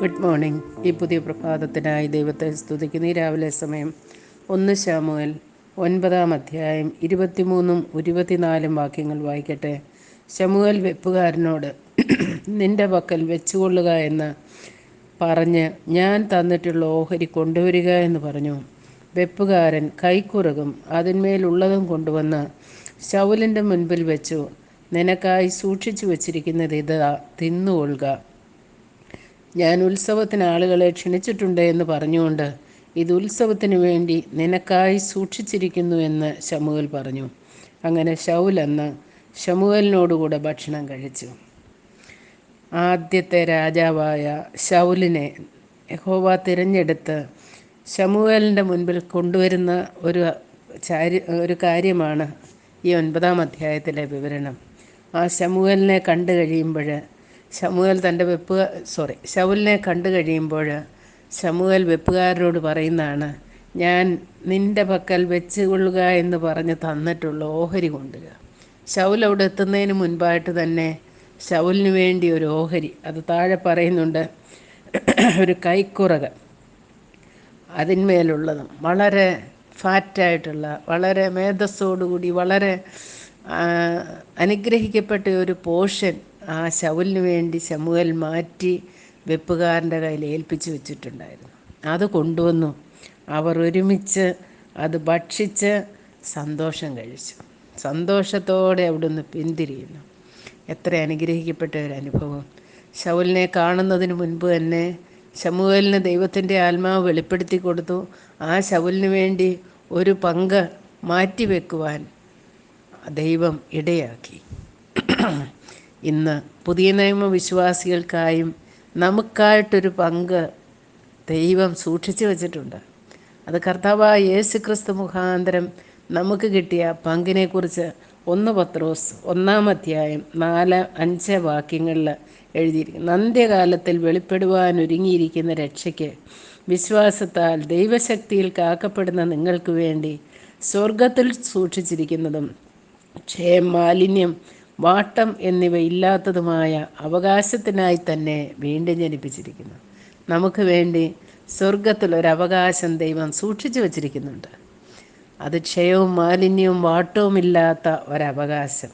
Good morning. ഈ പുതിയ പ്രഭാതത്തിനായി ദൈവത്തെ സ്തുതിക്കുന്ന. ഈ രാവിലെ സമയം ഒന്ന് ശാമുവൽ ഒൻപതാം അധ്യായം ഇരുപത്തിമൂന്നും ഇരുപത്തിനാലും വാക്യങ്ങൾ വായിക്കട്ടെ. ശമുവൽ വെപ്പുകാരനോട് നിന്റെ പക്കൽ വെച്ചുകൊള്ളുക എന്ന് പറഞ്ഞ് ഞാൻ തന്നിട്ടുള്ള ഓഹരി കൊണ്ടുവരിക എന്ന് പറഞ്ഞു. വെപ്പുകാരൻ കൈക്കുറകും അതിന്മേലുള്ളതും കൊണ്ടുവന്ന് ശൗലിന്റെ മുൻപിൽ വെച്ചു. നിനക്കായി സൂക്ഷിച്ചു വച്ചിരിക്കുന്നത് ഇതാ തിന്നുകൊള്ളുക. ഞാൻ ഉത്സവത്തിന് ആളുകളെ ക്ഷണിച്ചിട്ടുണ്ട് എന്ന് പറഞ്ഞുകൊണ്ട് ഇത് ഉത്സവത്തിന് വേണ്ടി നിനക്കായി സൂക്ഷിച്ചിരിക്കുന്നു എന്ന് ശമുവൽ പറഞ്ഞു. അങ്ങനെ ശൗൽ അന്ന് ശമുവലിനോടുകൂടെ ഭക്ഷണം കഴിച്ചു. ആദ്യത്തെ രാജാവായ ശൗലിനെ യഹോവ തിരഞ്ഞെടുത്ത് ശമുവേലിന്റെ മുൻപിൽ കൊണ്ടുവരുന്ന ഒരു ഒരു കാര്യമാണ് ഈ ഒൻപതാം അധ്യായത്തിലെ വിവരണം. ആ ശമുവേലിനെ കണ്ടു കഴിയുമ്പോൾ ശമുവേൽ തന്റെ വെപ്പ് സോറി ശൗലിനെ കണ്ടു കഴിയുമ്പോൾ ശമുവേൽ വെപ്പുകാരനോട് പറയുന്നതാണ് ഞാൻ നിന്റെ പക്കൽ വെച്ച് കൊള്ളുക എന്ന് പറഞ്ഞ് തന്നിട്ടുള്ള ഓഹരി കൊണ്ടുക ശൗൽ അവിടെ എത്തുന്നതിന് മുൻപായിട്ട് തന്നെ ശൗലിന് വേണ്ടി ഒരു ഓഹരി അത് താഴെ പറയുന്നുണ്ട് ഒരു കൈക്കുറക. അതിന്മേലുള്ളതും വളരെ ഫാറ്റായിട്ടുള്ള വളരെ മേധസ്സോടുകൂടി വളരെ അനുഗ്രഹിക്കപ്പെട്ട ഒരു പോഷൻ ആ ശൗലിന് വേണ്ടി ശമുവൽ മാറ്റി വെപ്പുകാരന്റെ കയ്യിൽ ഏൽപ്പിച്ചു വെച്ചിട്ടുണ്ടായിരുന്നു. അത് കൊണ്ടുവന്നു. അവർ ഒരുമിച്ച് അത് ഭക്ഷിച്ച് സന്തോഷം കഴിച്ചു. സന്തോഷത്തോടെ അവിടുന്ന് പിന്തിരിയുന്നു. എത്ര അനുഗ്രഹിക്കപ്പെട്ട ഒരു അനുഭവം. ശൗലിനെ കാണുന്നതിന് മുൻപ് തന്നെ ശമുവേലിന് ദൈവത്തിന്റെ ആത്മാവ് വെളിപ്പെടുത്തി കൊടുത്തു. ആ ശൗലിന് വേണ്ടി ഒരു പങ്ക് മാറ്റിവെക്കുവാൻ ദൈവം ഇടയാക്കി. ഇന്ന് പുതിയ നിയമ വിശ്വാസികൾക്കായും നമുക്കായിട്ടൊരു പങ്ക് ദൈവം സൂക്ഷിച്ചു വച്ചിട്ടുണ്ട്. അത് കർത്താവായ യേശു ക്രിസ്തു മുഖാന്തരം നമുക്ക് കിട്ടിയ പങ്കിനെക്കുറിച്ച് ഒന്ന് പത്രോസ് ഒന്നാം അധ്യായം നാല് അഞ്ച് വാക്യങ്ങളിൽ എഴുതിയിരിക്കുന്നു. അന്ത്യകാലത്തിൽ വെളിപ്പെടുവാൻ ഒരുങ്ങിയിരിക്കുന്ന രക്ഷയ്ക്ക് വിശ്വാസത്താൽ ദൈവശക്തിയിൽ കാക്കപ്പെടുന്ന നിങ്ങൾക്ക് വേണ്ടി സ്വർഗത്തിൽ സൂക്ഷിച്ചിരിക്കുന്നതും ക്ഷയം മാലിന്യം വാട്ടം എന്നിവ ഇല്ലാത്തതുമായ അവകാശത്തിനായി തന്നെ വീണ്ടും ജനിപ്പിച്ചിരിക്കുന്നു. നമുക്ക് വേണ്ടി സ്വർഗത്തിൽ ഒരു അവകാശം ദൈവം സൂക്ഷിച്ചു വച്ചിരിക്കുന്നുണ്ട്. അത് ക്ഷയവും മാലിന്യവും വാട്ടവും ഇല്ലാത്ത ഒരവകാശം.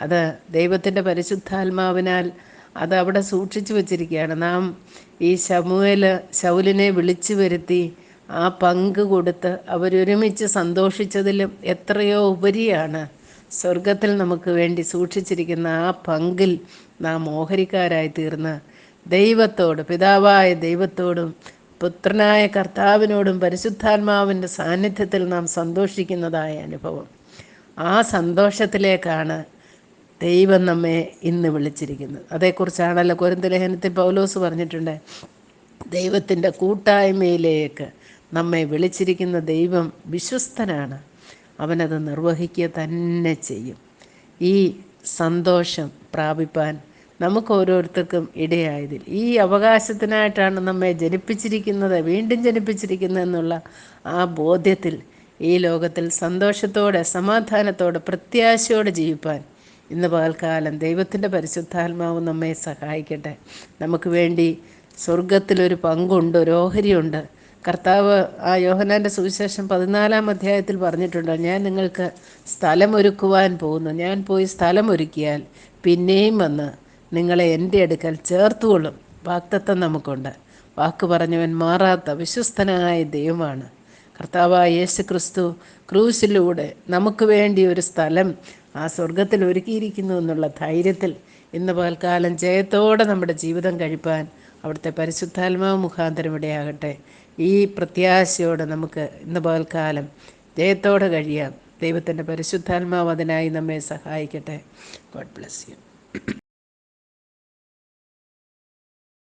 അത് ദൈവത്തിന്റെ പരിശുദ്ധാത്മാവിനാൽ അത് അവിടെ സൂക്ഷിച്ചു വച്ചിരിക്കുകയാണ്. നാം ഈ ശമുവേൽ ശൗലിനെ വിളിച്ചു വരുത്തി ആ പങ്ക് കൊടുത്ത് അവരൊരുമിച്ച് സന്തോഷിച്ചതിലും എത്രയോ ഉപരിയാണ് സ്വർഗത്തിൽ നമുക്ക് വേണ്ടി സൂക്ഷിച്ചിരിക്കുന്ന ആ പങ്കിൽ നാം ഓഹരിക്കാരായി തീർന്ന് ദൈവത്തോട് പിതാവായ ദൈവത്തോടും പുത്രനായ കർത്താവിനോടും പരിശുദ്ധാത്മാവിന്റെ സാന്നിധ്യത്തിൽ നാം സന്തോഷിക്കുന്നതായ അനുഭവം. ആ സന്തോഷത്തിലേക്കാണ് ദൈവം നമ്മെ ഇന്ന് വിളിച്ചിരിക്കുന്നത്. അതേക്കുറിച്ചാണല്ലോ കുരുന്തലേഖനത്തിൽ പൗലോസ് പറഞ്ഞിട്ടുണ്ട്. ദൈവത്തിന്റെ കൂട്ടായ്മയിലേക്ക് നമ്മെ വിളിച്ചിരിക്കുന്ന ദൈവം വിശ്വസ്തനാണ്. അവനത് നിർവഹിക്കുക തന്നെ ചെയ്യും. ഈ സന്തോഷം പ്രാപിപ്പാൻ നമുക്ക് ഓരോരുത്തർക്കും ഇടയായതിൽ. ഈ അവകാശത്തിനായിട്ടാണ് നമ്മെ ജനിപ്പിച്ചിരിക്കുന്നത് വീണ്ടും ജനിപ്പിച്ചിരിക്കുന്നത് എന്നുള്ള ആ ബോധ്യത്തിൽ ഈ ലോകത്തിൽ സന്തോഷത്തോടെ സമാധാനത്തോടെ പ്രത്യാശയോടെ ജീവിപ്പാൻ ഇന്ന് പകൽക്കാലം ദൈവത്തിന്റെ പരിശുദ്ധാത്മാവ് നമ്മെ സഹായിക്കട്ടെ. നമുക്ക് വേണ്ടി സ്വർഗത്തിലൊരു പങ്കുണ്ട് ഒരു ഓഹരിയുണ്ട്. കർത്താവ് ആ യോഹനാന്റെ സുവിശേഷം പതിനാലാം അധ്യായത്തിൽ പറഞ്ഞിട്ടുണ്ട് ഞാൻ നിങ്ങൾക്ക് സ്ഥലമൊരുക്കുവാൻ പോകുന്നു. ഞാൻ പോയി സ്ഥലമൊരുക്കിയാൽ പിന്നെയും വന്ന് നിങ്ങളെ എന്റെ അടുക്കൽ ചേർത്തുകൊള്ളും. വാക്തത്വം നമുക്കുണ്ട്. വാക്ക് പറഞ്ഞവൻ മാറാത്ത വിശ്വസ്തനായ ദൈവമാണ്. കർത്താവായ യേശു ക്രിസ്തു ക്രൂസിലൂടെ നമുക്ക് വേണ്ടി ഒരു സ്ഥലം ആ സ്വർഗത്തിൽ ഒരുക്കിയിരിക്കുന്നു എന്നുള്ള ധൈര്യത്തിൽ ഇന്ന് പകൽക്കാലം ജയത്തോടെ നമ്മുടെ ജീവിതം കഴിപ്പാൻ അവിടുത്തെ പരിശുദ്ധാത്മാവ് മുഖാന്തരം ഇടയാകട്ടെ ഈ പ്രത്യാശയോടെ നമുക്ക് ഇന്ന് പകൽക്കാലം ജയത്തോടെ കഴിയാം. ദൈവത്തിന്റെ പരിശുദ്ധാത്മാവ് അതിനായി നമ്മെ സഹായിക്കട്ടെ. God bless you